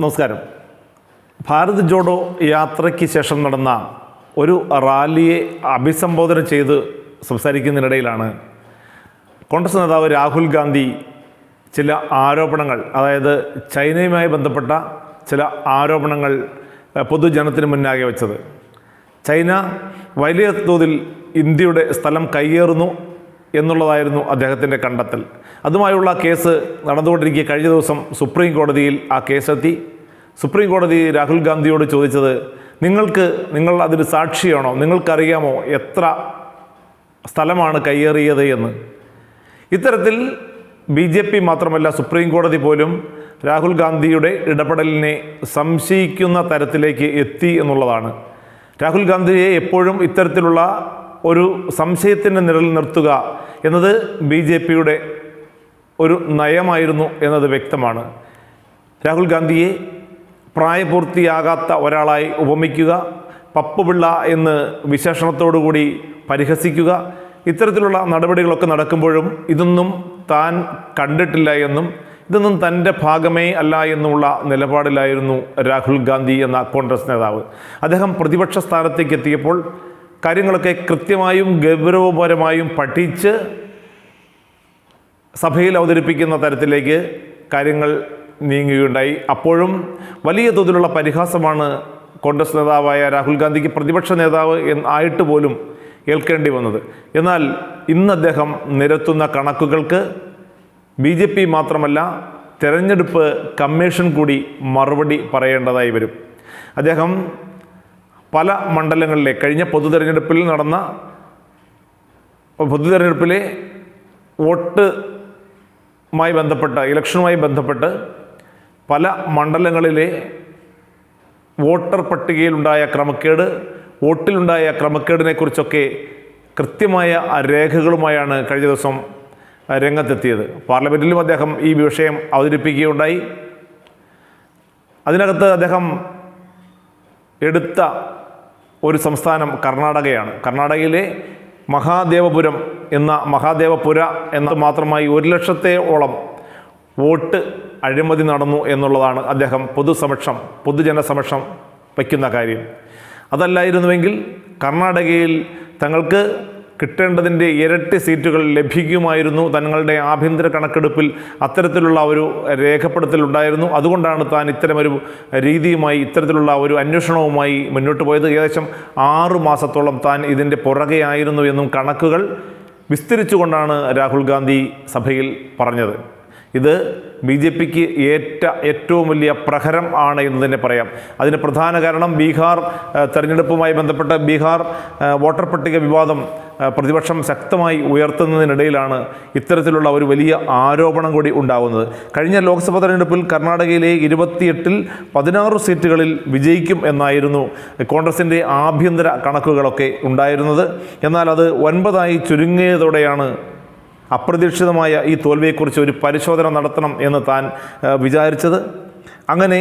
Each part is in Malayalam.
നമസ്കാരം. ഭാരത് ജോഡോ യാത്രയ്ക്ക് ശേഷം നടന്ന ഒരു റാലിയെ അഭിസംബോധന ചെയ്ത് സംസാരിക്കുന്നതിനിടയിലാണ് കോൺഗ്രസ് നേതാവ് രാഹുൽ ഗാന്ധി ചില ആരോപണങ്ങൾ അതായത് ചൈനയുമായി ബന്ധപ്പെട്ട ചില ആരോപണങ്ങൾ പൊതുജനത്തിന് മുന്നാകെ വെച്ചത്. ചൈന വലിയ തോതിൽ ഇന്ത്യയുടെ സ്ഥലം കയ്യേറുന്നു എന്നുള്ളതായിരുന്നു അദ്ദേഹത്തിന്റെ കണ്ടെത്തൽ. അതുമായുള്ള കേസ് നടന്നുകൊണ്ടിരിക്കുക കഴിഞ്ഞ ദിവസം സുപ്രീം കോടതിയിൽ ആ കേസെത്തി. സുപ്രീം കോടതി രാഹുൽ ഗാന്ധിയോട് ചോദിച്ചത് നിങ്ങൾക്ക് നിങ്ങൾ അതിന് സാക്ഷിയാണോ? നിങ്ങൾക്കറിയാമോ എത്ര സ്ഥലമാണ് കയ്യേറിയത് എന്ന്? ഇത്തരത്തിൽ ബി ജെ പി മാത്രമല്ല സുപ്രീം കോടതി പോലും രാഹുൽ ഗാന്ധിയുടെ ഇടപെടലിനെ സംശയിക്കുന്ന തരത്തിലേക്ക് എത്തി എന്നുള്ളതാണ്. രാഹുൽ ഗാന്ധിയെ എപ്പോഴും ഇത്തരത്തിലുള്ള ഒരു സംശയത്തിന്റെ നിഴൽ നിർത്തുക എന്നത് ബി ജെ പിയുടെ ഒരു നയമായിരുന്നു എന്നത് വ്യക്തമാണ്. രാഹുൽ ഗാന്ധിയെ പ്രായപൂർത്തിയാകാത്ത ഒരാളായി ഉപമിക്കുക പപ്പുപിള്ള എന്ന് വിശേഷണത്തോടുകൂടി പരിഹസിക്കുക ഇത്തരത്തിലുള്ള നടപടികളൊക്കെ നടക്കുമ്പോഴും ഇതൊന്നും താൻ കണ്ടിട്ടില്ല എന്നും ഇതൊന്നും തന്റെ ഭാഗമേ അല്ല എന്നുമുള്ള നിലപാടിലായിരുന്നു രാഹുൽ ഗാന്ധി എന്ന കോൺഗ്രസ് നേതാവ്. അദ്ദേഹം പ്രതിപക്ഷ സ്ഥാനത്തേക്ക് എത്തിയപ്പോൾ കാര്യങ്ങളൊക്കെ കൃത്യമായും ഗൗരവപരമായും പഠിച്ച് സഭയിൽ അവതരിപ്പിക്കുന്ന തരത്തിലേക്ക് കാര്യങ്ങൾ നീങ്ങുകയുണ്ടായി. അപ്പോഴും വലിയ തോതിലുള്ള പരിഹാസമാണ് കോൺഗ്രസ് നേതാവായ രാഹുൽ ഗാന്ധിക്ക് പ്രതിപക്ഷ നേതാവ് ആയിട്ട് പോലും ഏൽക്കേണ്ടി വന്നത്. എന്നാൽ ഇന്ന് അദ്ദേഹം നിരത്തുന്ന കണക്കുകൾക്ക് ബി ജെ പി മാത്രമല്ല തെരഞ്ഞെടുപ്പ് കമ്മീഷൻ കൂടി മറുപടി പറയേണ്ടതായി വരും. അദ്ദേഹം പല മണ്ഡലങ്ങളിലെ കഴിഞ്ഞ പൊതു തെരഞ്ഞെടുപ്പിൽ നടന്ന പൊതു തെരഞ്ഞെടുപ്പിലെ വോട്ടുമായി ബന്ധപ്പെട്ട് ഇലക്ഷനുമായി ബന്ധപ്പെട്ട് പല മണ്ഡലങ്ങളിലെ വോട്ടർ പട്ടികയിലുണ്ടായ ക്രമക്കേട് വോട്ടിലുണ്ടായ ക്രമക്കേടിനെ കുറിച്ചൊക്കെ കൃത്യമായ രേഖകളുമായാണ് കഴിഞ്ഞ ദിവസം രംഗത്തെത്തിയത്. പാർലമെന്റിലും അദ്ദേഹം ഈ വിഷയം അവതരിപ്പിക്കുകയുണ്ടായി. അതിനകത്ത് അദ്ദേഹം എടുത്ത ഒരു സംസ്ഥാനം കർണാടകയാണ്. കർണാടകയിലെ മഹാദേവപുരം എന്ന മഹാദേവപുര എന്നത് മാത്രമായി ഒരു ലക്ഷത്തെയോളം വോട്ട് അഴിമതി നടന്നു എന്നുള്ളതാണ് അദ്ദേഹം പൊതുസമക്ഷം പൊതുജനസമക്ഷം വയ്ക്കുന്ന കാര്യം. അതല്ലായിരുന്നുവെങ്കിൽ കർണാടകയിൽ തങ്ങൾക്ക് കിട്ടേണ്ടതിന്റെ ഇരട്ടി സീറ്റുകൾ ലഭിക്കുമായിരുന്നു. തങ്ങളുടെ ആഭ്യന്തര കണക്കെടുപ്പിൽ അത്തരത്തിലുള്ള ഒരു രേഖപ്പെടുത്തലുണ്ടായിരുന്നു അതുകൊണ്ടാണ് താൻ ഇത്തരമൊരു രീതിയുമായി ഇത്തരത്തിലുള്ള ഒരു അന്വേഷണവുമായി മുന്നോട്ട് പോയത്. ഏകദേശം ആറു മാസത്തോളം താൻ ഇതിന്റെ പുറകെയായിരുന്നു എന്നും കണക്കുകൾ വിസ്തരിച്ചുകൊണ്ടാണ് രാഹുൽ ഗാന്ധി സഭയിൽ പറഞ്ഞത്. ഇത് ബി ജെ പിക്ക് ഏറ്റ ഏറ്റവും വലിയ പ്രഹരം ആണ് എന്ന് തന്നെ പറയാം. അതിന് പ്രധാന കാരണം ബീഹാർ തെരഞ്ഞെടുപ്പുമായി ബന്ധപ്പെട്ട ബീഹാർ വോട്ടർ പട്ടിക വിവാദം പ്രതിപക്ഷം ശക്തമായി ഉയർത്തുന്നതിനിടയിലാണ് ഇത്തരത്തിലുള്ള ഒരു വലിയ ആരോപണം കൂടി ഉണ്ടാകുന്നത് കഴിഞ്ഞ ലോക്സഭാ തെരഞ്ഞെടുപ്പിൽ കർണാടകയിലെ ഇരുപത്തിയെട്ടിൽ പതിനാറ് സീറ്റുകളിൽ വിജയിക്കും എന്നായിരുന്നു കോൺഗ്രസിന്റെ ആഭ്യന്തര കണക്കുകളൊക്കെ ഉണ്ടായിരുന്നത്. എന്നാൽ അത് ഒൻപതായി ചുരുങ്ങിയതോടെയാണ് അപ്രതീക്ഷിതമായ ഈ തോൽവിയെക്കുറിച്ച് ഒരു പരിശോധന നടത്തണം എന്ന് താൻ വിചാരിച്ചത്. അങ്ങനെ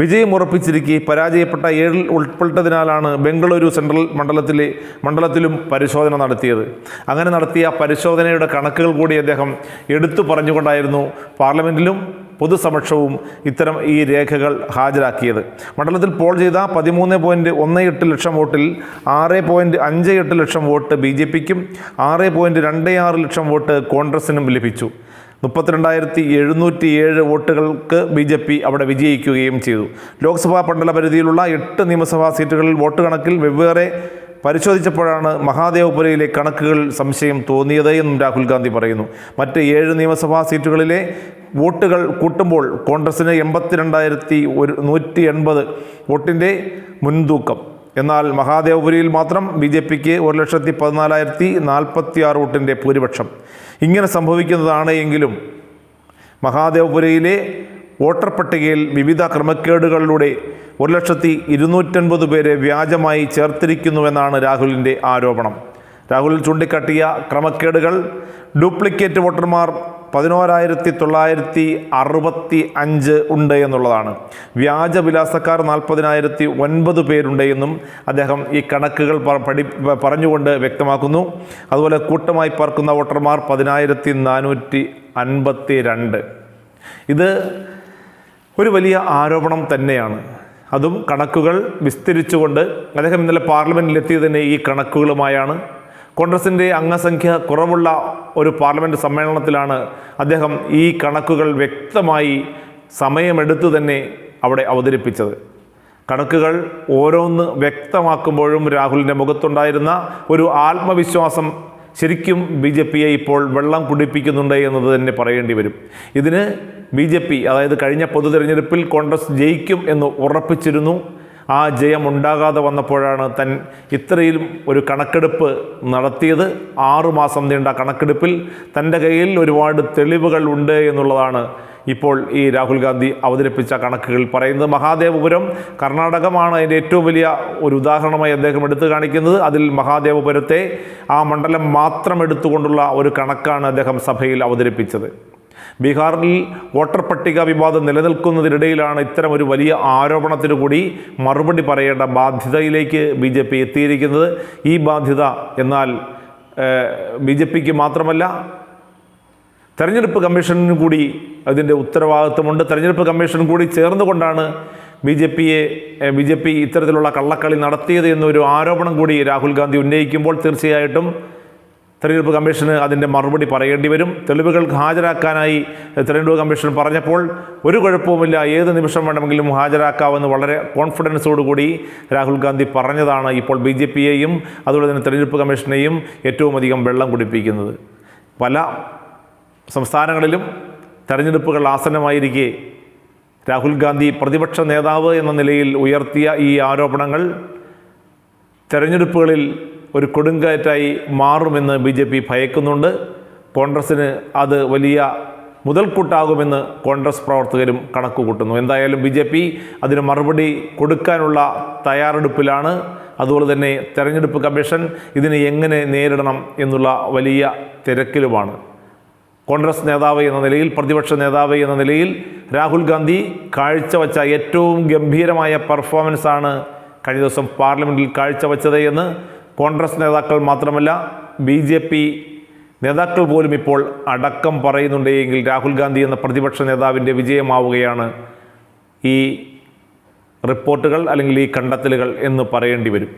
വിജയം ഉറപ്പിച്ചിരിക്കെ പരാജയപ്പെട്ട ഏഴിൽ ഉൾപ്പെട്ടതിനാലാണ് ബംഗളൂരു സെൻട്രൽ മണ്ഡലത്തിലെ മണ്ഡലത്തിലും പരിശോധന നടത്തിയത്. അങ്ങനെ നടത്തിയ പരിശോധനയുടെ കണക്കുകൾ കൂടി അദ്ദേഹം എടുത്തു പറഞ്ഞുകൊണ്ടായിരുന്നു പാർലമെന്റിലും പൊതുസമക്ഷവും ഇത്തരം ഈ രേഖകൾ ഹാജരാക്കിയത്. മണ്ഡലത്തിൽ പോൾ ചെയ്ത പതിമൂന്ന് പോയിന്റ് ഒന്ന് എട്ട് ലക്ഷം വോട്ടിൽ ആറ് പോയിന്റ് അഞ്ച് എട്ട് ലക്ഷം വോട്ട് ബി ജെ പിക്കും ആറ് പോയിന്റ് രണ്ട് ആറ് ലക്ഷം വോട്ട് കോൺഗ്രസിനും ലഭിച്ചു. മുപ്പത്തിരണ്ടായിരത്തി എഴുന്നൂറ്റി ഏഴ് വോട്ടുകൾക്ക് ബി ജെ പി അവിടെ വിജയിക്കുകയും ചെയ്തു. ലോക്സഭാ മണ്ഡല പരിധിയിലുള്ള എട്ട് നിയമസഭാ സീറ്റുകളിൽ വോട്ട് കണക്കിൽ വെവ്വേറെ പരിശോധിച്ചപ്പോഴാണ് മഹാദേവപുരയിലെ കണക്കുകൾ സംശയം തോന്നിയത് എന്നും രാഹുൽ ഗാന്ധി പറയുന്നു. മറ്റ് ഏഴ് നിയമസഭാ സീറ്റുകളിലെ വോട്ടുകൾ കൂട്ടുമ്പോൾ കോൺഗ്രസിന് എൺപത്തിരണ്ടായിരത്തി ഒരു നൂറ്റി എൺപത് വോട്ടിന്റെ മുൻതൂക്കം. എന്നാൽ മഹാദേവപുരിയിൽ മാത്രം ബി ജെ പിക്ക് ഒരു ലക്ഷത്തി പതിനാലായിരത്തി നാൽപ്പത്തി ആറ് വോട്ടിന്റെ ഭൂരിപക്ഷം. ഇങ്ങനെ സംഭവിക്കുന്നതാണ് എങ്കിലും മഹാദേവപുരയിലെ വോട്ടർ പട്ടികയിൽ വിവിധ ക്രമക്കേടുകളിലൂടെ ഒരു ലക്ഷത്തി ഇരുന്നൂറ്റൻപത് പേരെ വ്യാജമായി ചേർത്തിരിക്കുന്നുവെന്നാണ് രാഹുലിന്റെ ആരോപണം. രാഹുൽ ചൂണ്ടിക്കാട്ടിയ ക്രമക്കേടുകൾ. ഡ്യൂപ്ലിക്കേറ്റ് വോട്ടർമാർ പതിനോരായിരത്തി തൊള്ളായിരത്തി അറുപത്തി അഞ്ച് ഉണ്ട് എന്നുള്ളതാണ്. വ്യാജ വിലാസക്കാർ നാൽപ്പതിനായിരത്തി ഒൻപത് പേരുണ്ട് എന്നും അദ്ദേഹം ഈ കണക്കുകൾ പഠി പറഞ്ഞുകൊണ്ട് വ്യക്തമാക്കുന്നു. അതുപോലെ കൂട്ടമായി പാർക്കുന്ന വോട്ടർമാർ പതിനായിരത്തി നാനൂറ്റി അൻപത്തി രണ്ട് ഇത് ഒരു വലിയ ആരോപണം തന്നെയാണ്. അതും കണക്കുകൾ വിസ്തരിച്ചുകൊണ്ട് അദ്ദേഹം ഇന്നലെ പാർലമെന്റിലെത്തിയത് തന്നെ ഈ കണക്കുകളുമായാണ്. കോൺഗ്രസിന്റെ അംഗസംഖ്യ കുറവുള്ള ഒരു പാർലമെന്റ് സമ്മേളനത്തിലാണ് അദ്ദേഹം ഈ കണക്കുകൾ വ്യക്തമായി സമയമെടുത്തു തന്നെ അവിടെ അവതരിപ്പിച്ചത്. കണക്കുകൾ ഓരോന്ന് വ്യക്തമാക്കുമ്പോഴും രാഹുലിന്റെ മുഖത്തുണ്ടായിരുന്ന ഒരു ആത്മവിശ്വാസം ശരിക്കും ബി ജെ പിയെ ഇപ്പോൾ വെള്ളം കുടിപ്പിക്കുന്നുണ്ട് എന്നത് തന്നെ പറയേണ്ടി വരും. ഇതിന് ബി ജെ പി അതായത് കഴിഞ്ഞ പൊതു തെരഞ്ഞെടുപ്പിൽ കോൺഗ്രസ് ജയിക്കും എന്ന് ഉറപ്പിച്ചിരുന്നു. ആ ജയം ഉണ്ടാകാതെ വന്നപ്പോഴാണ് തൻ ഇത്രയും ഒരു കണക്കെടുപ്പ് നടത്തിയത്. ആറുമാസം നീണ്ട കണക്കെടുപ്പിൽ തന്റെ കയ്യിൽ ഒരുപാട് തെളിവുകൾ ഉണ്ട് എന്നുള്ളതാണ് ഇപ്പോൾ ഈ രാഹുൽ ഗാന്ധി അവതരിപ്പിച്ച കണക്കുകൾ പറയുന്നത്. മഹാദേവപുരം കർണാടകമാണ് അതിന്റെ ഏറ്റവും വലിയ ഒരു ഉദാഹരണമായി അദ്ദേഹം എടുത്തു കാണിക്കുന്നത്. അതിൽ മഹാദേവപുരത്തെ ആ മണ്ഡലം മാത്രം എടുത്തുകൊണ്ടുള്ള ഒരു കണക്കാണ് അദ്ദേഹം സഭയിൽ അവതരിപ്പിച്ചത്. ബീഹാറിൽ വോട്ടർ പട്ടിക വിവാദം നിലനിൽക്കുന്നതിനിടയിലാണ് ഇത്തരം ഒരു വലിയ ആരോപണത്തിന് കൂടി മറുപടി പറയേണ്ട ബാധ്യതയിലേക്ക് ബി ജെ പി എത്തിയിരിക്കുന്നത്. ഈ ബാധ്യത എന്നാൽ ബി ജെ പിക്ക് മാത്രമല്ല തെരഞ്ഞെടുപ്പ് കമ്മീഷനും കൂടി അതിന്റെ ഉത്തരവാദിത്വമുണ്ട്. തെരഞ്ഞെടുപ്പ് കമ്മീഷൻ കൂടി ചേർന്നുകൊണ്ടാണ് ബി ജെ പിയെ ബി ജെ പി ഇത്തരത്തിലുള്ള കള്ളക്കളി നടത്തിയത് എന്നൊരു ആരോപണം കൂടി രാഹുൽ ഗാന്ധി ഉന്നയിക്കുമ്പോൾ തീർച്ചയായിട്ടും തെരഞ്ഞെടുപ്പ് കമ്മീഷന് അതിന്റെ മറുപടി പറയേണ്ടി വരും. തെളിവുകൾക്ക് ഹാജരാക്കാനായി തെരഞ്ഞെടുപ്പ് കമ്മീഷൻ പറഞ്ഞപ്പോൾ ഒരു കുഴപ്പവുമില്ല. ഏത് നിമിഷം വേണമെങ്കിലും ഹാജരാക്കാമെന്ന് വളരെ കോൺഫിഡൻസോടുകൂടി രാഹുൽ ഗാന്ധി പറഞ്ഞതാണ് ഇപ്പോൾ ബി ജെ പിയെയും അതുപോലെ തന്നെ തെരഞ്ഞെടുപ്പ് കമ്മീഷനെയും ഏറ്റവും അധികം വെള്ളം കുടിപ്പിക്കുന്നത്. പല സംസ്ഥാനങ്ങളിലും തെരഞ്ഞെടുപ്പുകൾ ആസന്നമായിരിക്കെ രാഹുൽ ഗാന്ധി പ്രതിപക്ഷ നേതാവ് എന്ന നിലയിൽ ഉയർത്തിയ ഈ ആരോപണങ്ങൾ തെരഞ്ഞെടുപ്പുകളിൽ ഒരു കൊടുങ്കാറ്റായി മാറുമെന്ന് ബി ജെ പി ഭയക്കുന്നുണ്ട്. കോൺഗ്രസ്സിന് അത് വലിയ മുതൽക്കൂട്ടാകുമെന്ന് കോൺഗ്രസ് പ്രവർത്തകരും കണക്ക് കൂട്ടുന്നു എന്തായാലും ബി ജെ പി അതിന് മറുപടി കൊടുക്കാനുള്ള തയ്യാറെടുപ്പിലാണ്. അതുപോലെ തന്നെ തെരഞ്ഞെടുപ്പ് കമ്മീഷൻ ഇതിനെ എങ്ങനെ നേരിടണം എന്നുള്ള വലിയ തിരക്കിലുമാണ്. കോൺഗ്രസ് നേതാവ് എന്ന നിലയിൽ പ്രതിപക്ഷ നേതാവ് എന്ന നിലയിൽ രാഹുൽ ഗാന്ധി കാഴ്ചവെച്ച ഏറ്റവും ഗംഭീരമായ പെർഫോമൻസാണ് കഴിഞ്ഞ ദിവസം പാർലമെന്റിൽ കാഴ്ചവെച്ചത് എന്ന് കോൺഗ്രസ് നേതാക്കൾ മാത്രമല്ല ബി ജെ പി നേതാക്കൾ പോലും ഇപ്പോൾ അടക്കം പറയുന്നുണ്ടെങ്കിൽ രാഹുൽ ഗാന്ധി എന്ന പ്രതിപക്ഷ നേതാവിന്റെ വിജയമാവുകയാണ് ഈ റിപ്പോർട്ടുകൾ അല്ലെങ്കിൽ ഈ കണ്ടെത്തലുകൾ എന്ന് പറയേണ്ടി വരും.